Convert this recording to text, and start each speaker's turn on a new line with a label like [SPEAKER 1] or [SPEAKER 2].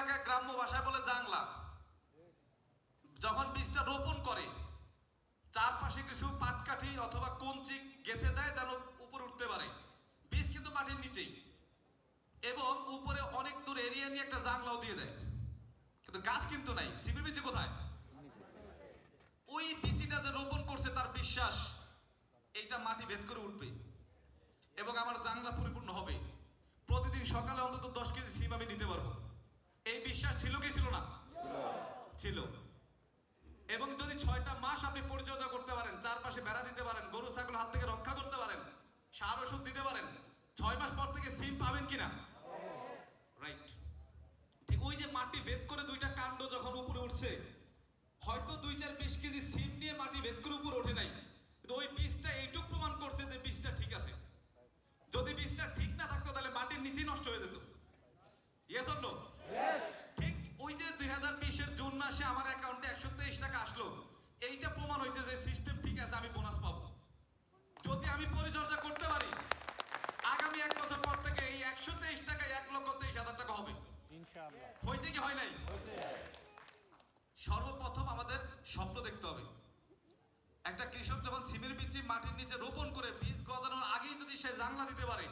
[SPEAKER 1] এলাকায় গ্রাম্য ভাষায় বলে জাংলা। যখন বীজটা রোপণ করে, চারপাশে কিছু পাটকাঠি অথবা কঞ্চি গেঁথে দেয় যেন উপরে উঠতে পারে। বীজ কিন্তু মাটির নিচেই। এবং উপরে অনেক দূর এরিয়া নিয়ে একটা জাংলাও দিয়ে দেয়। কিন্তু গাছ কিন্তু নাই। সিমের বিচি কোথায়? ওই বিচিটা যে রোপণ করছে তার বিশ্বাস, এইটা মাটি ভেদ করে উঠবে। এবং আমার জাংলা পরিপূর্ণ হবে। প্রতিদিন সকালে অন্তত দশ কেজি সিম আমি নিতে পারব। এই বিশ্বাস ছিল কি ছিল না? ছিল। এবং যদি ছয়টা মাস আপনি পরিচর্যা করতে পারেন, চারপাশে বেড়া দিতে পারেন, গরু, ছাগল হাত থেকে রক্ষা করতে পারেন, সার, ওষুধ দিতে পারেন, ছয় মাস পর থেকে সিম পাবেন কিনা? রাইট ঠিক ওই যে মাটি ভেদ করে দুইটা কাণ্ড যখন উপরে উঠছে, হয়তো দুই চার বিশ কেজি সিম নিয়ে মাটি ভেদ করে উপরে ওঠে নাই। কিন্তু ওই বীজটা এইটুক প্রমাণ করছে যে বীজটা ঠিক আছে। যদি বীজটা ঠিক না থাকতো, তাহলে মাটির নিচেই নষ্ট হয়ে যেত। ইয়েস অর মাসে আমার অ্যাকাউন্টে একশো তেইশ টাকা আসলো। এইটা প্রমাণ হয়েছে যে সিস্টেম ঠিক আছে আমি বোনাস পাবো। যদি আমি পরিচর্যা করতে পারি আগামী এক বছর পর থেকে এই একশো তেইশ টাকায় এক লক্ষ তেইশ হাজার টাকা হবে। হয়েছে কি হয় নাই? সর্বপ্রথম আমাদের স্বপ্ন দেখতে হবে। একটা কৃষক যখন সিমের বীজ মাটির নিচে রোপণ করে বীজ গজানোর আগেই যদি সে জানলা দিতে পারে